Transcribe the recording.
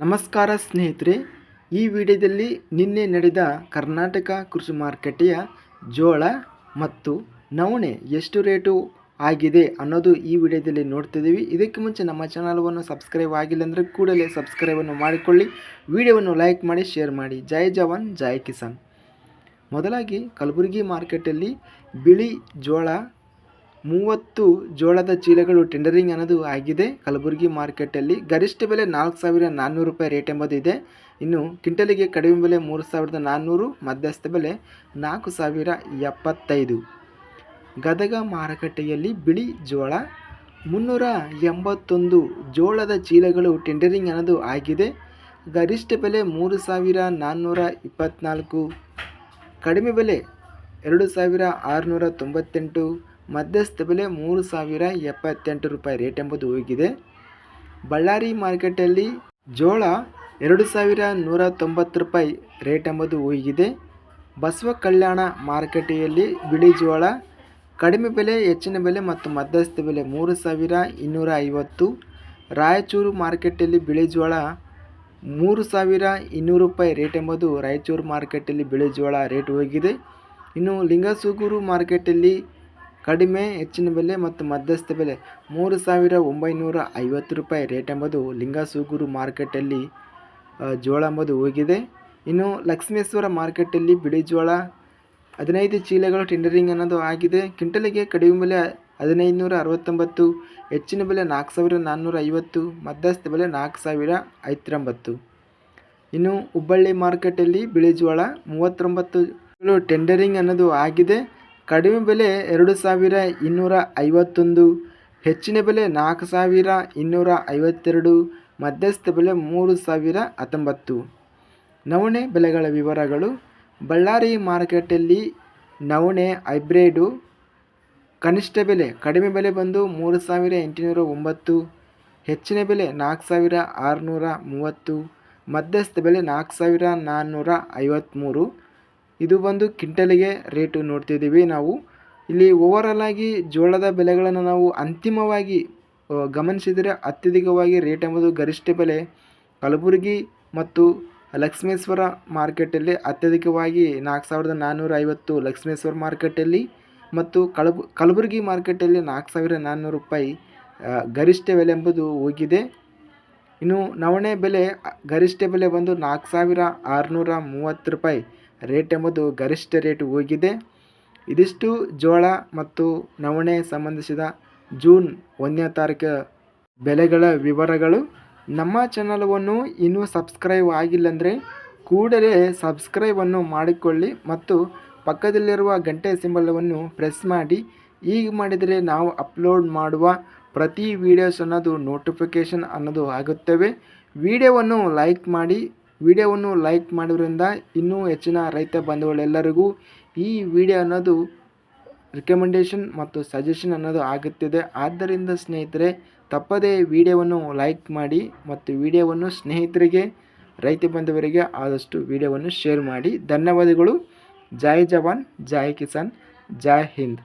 ನಮಸ್ಕಾರ ಸ್ನೇಹಿತರೆ, ಈ ವಿಡಿಯೋದಲ್ಲಿ ನಿನ್ನೆ ನಡೆದ ಕರ್ನಾಟಕ ಕೃಷಿ ಮಾರುಕಟ್ಟೆಯ ಜೋಳ ಮತ್ತು ನವಣೆ ಎಷ್ಟು ರೇಟು ಆಗಿದೆ ಅನ್ನೋದು ಈ ವಿಡಿಯೋದಲ್ಲಿ ನೋಡ್ತಿದ್ದೀವಿ ಇದಕ್ಕೆ ಮುಂಚೆ ನಮ್ಮ ಚಾನಲ್ವನ್ನು ಸಬ್ಸ್ಕ್ರೈಬ್ ಆಗಿಲ್ಲ ಅಂದರೆ ಕೂಡಲೇ ಸಬ್ಸ್ಕ್ರೈಬನ್ನು ಮಾಡಿಕೊಳ್ಳಿ. ವಿಡಿಯೋವನ್ನು ಲೈಕ್ ಮಾಡಿ, ಶೇರ್ ಮಾಡಿ. ಜೈ ಜವಾನ್, ಜೈ ಕಿಸಾನ್. ಮೊದಲಾಗಿ ಕಲಬುರಗಿ ಮಾರ್ಕೆಟಲ್ಲಿ ಬಿಳಿ ಜೋಳ ಮೂವತ್ತು ಜೋಳದ ಚೀಲಗಳು ಟೆಂಡರಿಂಗ್ ಅನ್ನೋದು ಆಗಿದೆ. ಕಲಬುರಗಿ ಮಾರ್ಕೆಟಲ್ಲಿ ಗರಿಷ್ಠ ಬೆಲೆ ನಾಲ್ಕು ಸಾವಿರ ನಾನ್ನೂರು ರೂಪಾಯಿ ರೇಟ್ ಎಂಬುದು ಇದೆ. ಇನ್ನು ಕ್ವಿಂಟಲಿಗೆ ಕಡಿಮೆ ಬೆಲೆ ಮೂರು ಸಾವಿರದ ನಾನ್ನೂರು, ಮಧ್ಯಸ್ಥ ಬೆಲೆ ನಾಲ್ಕು ಸಾವಿರ ಎಪ್ಪತ್ತೈದು. ಗದಗ ಮಾರುಕಟ್ಟೆಯಲ್ಲಿ ಬಿಳಿ ಜೋಳ, ಮುನ್ನೂರ ಎಂಬತ್ತೊಂದು ಜೋಳದ ಚೀಲಗಳು ಟೆಂಡರಿಂಗ್ ಅನ್ನೋದು ಆಗಿದೆ. ಗರಿಷ್ಠ ಬೆಲೆ ಮೂರು ಸಾವಿರ ನಾನ್ನೂರ ಇಪ್ಪತ್ತ್ನಾಲ್ಕು ಕಡಿಮೆ ಬೆಲೆ ಎರಡು ಸಾವಿರ ಆರುನೂರ ತೊಂಬತ್ತೆಂಟು ಮಧ್ಯಸ್ಥ ಬೆಲೆ ಮೂರು ಸಾವಿರ ಎಪ್ಪತ್ತೆಂಟು ರೂಪಾಯಿ ರೇಟ್ ಎಂಬುದು ಹೋಗಿದೆ ಬಳ್ಳಾರಿ ಮಾರ್ಕೆಟಲ್ಲಿ ಜೋಳ ಎರಡು ಸಾವಿರ ನೂರ ತೊಂಬತ್ತು ರೂಪಾಯಿ ರೇಟ್ ಎಂಬುದು ಹೋಗಿದೆ ಬಸವ ಕಲ್ಯಾಣ ಮಾರುಕಟ್ಟೆಯಲ್ಲಿ ಬಿಳಿ ಜೋಳ, ಕಡಿಮೆ ಬೆಲೆ, ಹೆಚ್ಚಿನ ಬೆಲೆ ಮತ್ತು ಮಧ್ಯಸ್ಥ ಬೆಲೆ ಮೂರು ಸಾವಿರ ಇನ್ನೂರ ಐವತ್ತು. ರಾಯಚೂರು ಮಾರ್ಕೆಟಲ್ಲಿ ಬಿಳಿ ಜೋಳ ಮೂರು ಸಾವಿರ ಇನ್ನೂರು ರೂಪಾಯಿ ರೇಟ್ ಎಂಬುದು ರಾಯಚೂರು ಮಾರ್ಕೆಟಲ್ಲಿ ಬಿಳಿ ಜೋಳ ರೇಟ್ ಹೋಗಿದೆ ಇನ್ನು ಲಿಂಗಸೂಗೂರು ಮಾರ್ಕೆಟಲ್ಲಿ ಕಡಿಮೆ, ಹೆಚ್ಚಿನ ಬೆಲೆ ಮತ್ತು ಮಧ್ಯಸ್ಥ ಬೆಲೆ. ಮೂರು ಸಾವಿರ ಒಂಬೈನೂರ ಐವತ್ತು ರೂಪಾಯಿ ರೇಟ್ ಎಂಬುದು ಲಿಂಗಸೂಗೂರು ಮಾರ್ಕೆಟಲ್ಲಿ ಜೋಳ ಎಂಬುದು ಹೋಗಿದೆ. ಇನ್ನು ಲಕ್ಷ್ಮೇಶ್ವರ ಮಾರ್ಕೆಟಲ್ಲಿ ಬಿಳಿ ಜೋಳ ಹದಿನೈದು ಚೀಲಗಳು ಟೆಂಡರಿಂಗ್ ಅನ್ನೋದು ಆಗಿದೆ. ಕ್ವಿಂಟಲಿಗೆ ಕಡಿಮೆ ಬೆಲೆ ಹದಿನೈದು ನೂರ ಅರವತ್ತೊಂಬತ್ತು, ಹೆಚ್ಚಿನ ಬೆಲೆ ನಾಲ್ಕು ಸಾವಿರ ನಾನ್ನೂರ ಐವತ್ತು, ಮಧ್ಯಸ್ಥ ಬೆಲೆ ನಾಲ್ಕು ಸಾವಿರ ಐತ್ರೊಂಬತ್ತು ಇನ್ನು ಹುಬ್ಬಳ್ಳಿ ಮಾರ್ಕೆಟಲ್ಲಿ ಬಿಳಿ ಜೋಳ ಮೂವತ್ತೊಂಬತ್ತು ಟೆಂಡರಿಂಗ್ ಅನ್ನೋದು ಆಗಿದೆ. ಕಡಿಮೆ ಬೆಲೆ ಎರಡು ಸಾವಿರ ಇನ್ನೂರ ಐವತ್ತೊಂದು, ಹೆಚ್ಚಿನ ಬೆಲೆ ನಾಲ್ಕು ಸಾವಿರ ಇನ್ನೂರ ಐವತ್ತೆರಡು, ಮಧ್ಯಸ್ಥ ಬೆಲೆ ಮೂರು ಸಾವಿರ ಹತ್ತೊಂಬತ್ತು. ನವಣೆ ಬೆಲೆಗಳ ವಿವರಗಳು, ಬಳ್ಳಾರಿ ಮಾರ್ಕೆಟಲ್ಲಿ ನವಣೆ ಹೈಬ್ರಿಡು ಕನಿಷ್ಠ ಬೆಲೆ ಕಡಿಮೆ ಬೆಲೆ ಬಂದು ಮೂರು ಸಾವಿರ ಎಂಟುನೂರ ಒಂಬತ್ತು, ಹೆಚ್ಚಿನ ಬೆಲೆ ನಾಲ್ಕು ಸಾವಿರ ಆರುನೂರ ಮೂವತ್ತು, ಮಧ್ಯಸ್ಥ ಬೆಲೆ ನಾಲ್ಕು ಸಾವಿರ ನಾನ್ನೂರ ಐವತ್ತ್ಮೂರು ಇದು ಬಂದು ಕಿಂಟಲಿಗೆ ರೇಟು ನೋಡ್ತಿದ್ದೀವಿ ನಾವು. ಇಲ್ಲಿ ಓವರಾಲ್ ಆಗಿ ಜೋಳದ ಬೆಲೆಗಳನ್ನು ನಾವು ಅಂತಿಮವಾಗಿ ಗಮನಿಸಿದರೆ ಅತ್ಯಧಿಕವಾಗಿ ರೇಟ್ ಎಂಬುದು ಗರಿಷ್ಠ ಬೆಲೆ. ಕಲಬುರಗಿ ಮತ್ತು ಲಕ್ಷ್ಮೇಶ್ವರ ಮಾರ್ಕೆಟಲ್ಲಿ ಅತ್ಯಧಿಕವಾಗಿ ನಾಲ್ಕು ಸಾವಿರದ ನಾನ್ನೂರ ಐವತ್ತು ಲಕ್ಷ್ಮೇಶ್ವರ ಮಾರ್ಕೆಟಲ್ಲಿ ಮತ್ತು ಕಲಬು, ಕಲಬುರಗಿ ಮಾರ್ಕೆಟಲ್ಲಿ ನಾಲ್ಕು ಸಾವಿರ ನಾನ್ನೂರು ರೂಪಾಯಿ ಗರಿಷ್ಠ ಬೆಲೆ ಎಂಬುದು ಹೋಗಿದೆ. ಇನ್ನು ನವಣೆ ಬೆಲೆ, ಗರಿಷ್ಠ ಬೆಲೆ ಬಂದು ನಾಲ್ಕು ಸಾವಿರ ಆರುನೂರ ಮೂವತ್ತು ರೂಪಾಯಿ. ರೇಟ್ ಎಂಬುದು ಗರಿಷ್ಠ ರೇಟ್ ಹೋಗಿದೆ. ಇದಿಷ್ಟು ಜೋಳ ಮತ್ತು ನವಣೆ ಸಂಬಂಧಿಸಿದ ಜೂನ್ ಒಂದನೇ ತಾರೀಕು ಬೆಲೆಗಳ ವಿವರಗಳು. ನಮ್ಮ ಚಾನಲವನ್ನು ಇನ್ನೂ ಸಬ್ಸ್ಕ್ರೈಬ್ ಆಗಿಲ್ಲಂದರೆ ಕೂಡಲೇ ಸಬ್ಸ್ಕ್ರೈಬನ್ನು ಮಾಡಿಕೊಳ್ಳಿ ಮತ್ತು ಪಕ್ಕದಲ್ಲಿರುವ ಗಂಟೆ ಸಿಂಬಲವನ್ನು ಪ್ರೆಸ್ ಮಾಡಿ. ಈಗ ಮಾಡಿದರೆ ನಾವು ಅಪ್ಲೋಡ್ ಮಾಡುವ ಪ್ರತಿ ವಿಡಿಯೋಸ್ ಅನ್ನೋದು ನೋಟಿಫಿಕೇಷನ್ ಅನ್ನೋದು ಆಗುತ್ತವೆ. ವಿಡಿಯೋವನ್ನು ಲೈಕ್ ಮಾಡಿ ವಿಡಿಯೋವನ್ನು ಲೈಕ್ ಮಾಡೋದ್ರಿಂದ ಇನ್ನೂ ಹೆಚ್ಚಿನ ರೈತ ಬಂಧುಗಳೆಲ್ಲರಿಗೂ ಈ ವಿಡಿಯೋ ಅನ್ನೋದು ರಿಕಮೆಂಡೇಷನ್ ಮತ್ತು ಸಜೆಷನ್ ಅನ್ನೋದು ಆಗುತ್ತಿದೆ. ಆದ್ದರಿಂದ ಸ್ನೇಹಿತರೆ, ತಪ್ಪದೇ ವಿಡಿಯೋವನ್ನು ಲೈಕ್ ಮಾಡಿ ಮತ್ತು ವಿಡಿಯೋವನ್ನು ಸ್ನೇಹಿತರಿಗೆ, ರೈತ ಬಂಧುವರಿಗೆ ಆದಷ್ಟು ವಿಡಿಯೋವನ್ನು ಶೇರ್ ಮಾಡಿ. ಧನ್ಯವಾದಗಳು. ಜೈ ಜವಾನ್, ಜೈ ಕಿಸಾನ್, ಜೈ ಹಿಂದ್.